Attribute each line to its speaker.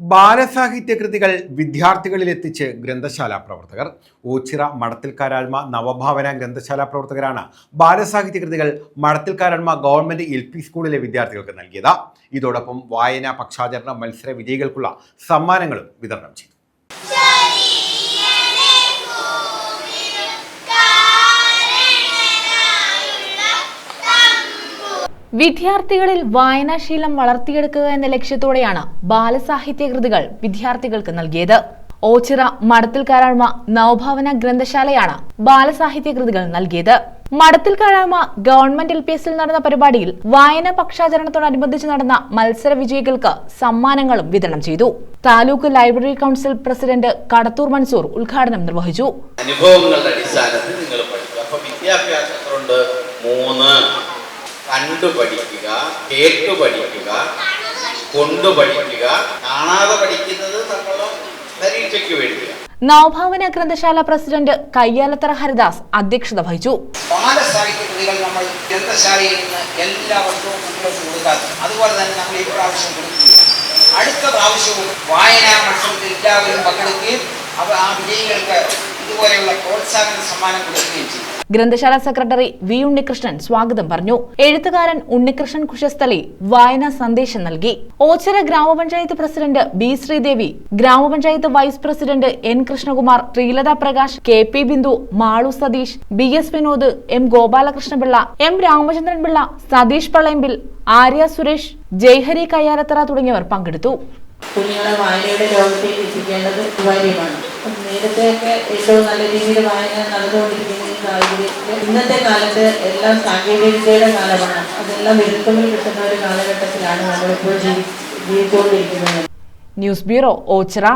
Speaker 1: ബാലസാഹിത്യ കൃതികൾ വിദ്യാർത്ഥികളിൽ എത്തിച്ച് ഗ്രന്ഥശാല പ്രവർത്തകർ. ഓച്ചിറ മടത്തിൽക്കാരാൽമ നവഭാവന ഗ്രന്ഥശാല പ്രവർത്തകരാണ് ബാലസാഹിത്യ കൃതികൾ മടത്തിൽക്കാരാൽമ ഗവൺമെന്റ് എൽ പി സ്കൂളിലെ വിദ്യാർത്ഥികൾക്ക് നൽകിയത്. ഇതോടൊപ്പം വായനാ പക്ഷാചരണ മത്സര വിജയികൾക്കുള്ള സമ്മാനങ്ങളും വിതരണം ചെയ്തു.
Speaker 2: വിദ്യാർത്ഥികളിൽ വായനാശീലം വളർത്തിയെടുക്കുക എന്ന ലക്ഷ്യത്തോടെയാണ് ബാലസാഹിത്യ കൃതികൾ വിദ്യാർത്ഥികൾക്ക് നൽകിയത്. ഓച്ചിറ മടത്തിൽ കാരാഴ്മ നവഭാവന ഗ്രന്ഥശാലയാണ് ബാലസാഹിത്യ കൃതികൾ നൽകിയത്. മടത്തിൽ കാരാഴ്മ ഗവൺമെന്റ് എൽ പി എസിൽ നടന്ന പരിപാടിയിൽ വായന പക്ഷാചരണത്തോടനുബന്ധിച്ച് നടന്ന മത്സര വിജയികൾക്ക് സമ്മാനങ്ങളും വിതരണം ചെയ്തു. Taluk library council president Kadathur Mansoor ഉദ്ഘാടനം നിർവഹിച്ചു.
Speaker 3: അനുഭവങ്ങളുടെ അടിസ്ഥാനത്തിൽ നിങ്ങൾ പഠിക്കുക. അപ്പൊ വിദ്യാഭ്യാസം കൊണ്ട് മൂന്ന്. കണ്ടു പഠിക്കുക കേട്ടു പഠിക്കുക കൊണ്ടു പഠിക്കുക കാണാതെ പഠിക്കുന്നത് നമ്മൾ പരീക്ഷയ്ക്ക് വേണ്ടിയാണ്.
Speaker 2: നവഭാവന ഗ്രന്ഥശാല പ്രസിഡന്റ് കയ്യാലത്തറ ഹരിദാസ് അധ്യക്ഷത വഹിച്ചു.
Speaker 4: കൃതികൾ നമ്മൾ ഗ്രന്ഥശാലയിൽ നിന്ന് എല്ലാ വർഷവും കുട്ടികൾക്ക് അതുപോലെ തന്നെ നമ്മൾ ഈ പ്രാവശ്യം കൊടുക്കുകയും അടുത്ത പ്രാവശ്യവും വായനാ മത്സരത്തിൽ എല്ലാവരും പങ്കെടുക്കുകയും അവ ആ വിജയികൾക്ക് ഇതുപോലെയുള്ള പ്രോത്സാഹന സമ്മാനം കൊടുക്കുകയും ചെയ്തു.
Speaker 2: ഗ്രന്ഥശാല സെക്രട്ടറി വി ഉണ്ണികൃഷ്ണൻ സ്വാഗതം പറഞ്ഞു. എഴുത്തുകാരൻ ഉണ്ണികൃഷ്ണൻ കുശസ്ഥലി വായനാ സന്ദേശം നൽകി. ഓച്ചിറ ഗ്രാമപഞ്ചായത്ത് പ്രസിഡന്റ് ബി ശ്രീദേവി ഗ്രാമപഞ്ചായത്ത് vice president N Krishnakumar Sreelatha Prakash K P Bindu Malu Satheesh B S Vinod M Gopalakrishnapillai M Ramachandranpillai Satheesh Pallayambil Arya Suresh Jayhari Kayyalathara തുടങ്ങിയവർ പങ്കെടുത്തു.
Speaker 5: കുഞ്ഞുങ്ങളെ വായനയുടെ ലോകത്തേക്ക് എത്തിക്കേണ്ടത് കാര്യമാണ് നേരത്തെയൊക്കെ ഏറ്റവും നല്ല രീതിയിൽ വായന നടന്നുകൊണ്ടിരിക്കുന്ന സാഹചര്യത്തിൽ ഇന്നത്തെ കാലത്ത് എല്ലാം സാങ്കേതികവിദ്യയുടെ കാലമാണ്. അതെല്ലാം വിരുദ്ധമിൽ കിട്ടുന്ന ഒരു കാലഘട്ടത്തിലാണ് നമ്മളിപ്പോൾ ജീവി ജീവിച്ചുകൊണ്ടിരിക്കുന്നത്.
Speaker 2: News bureau Ochira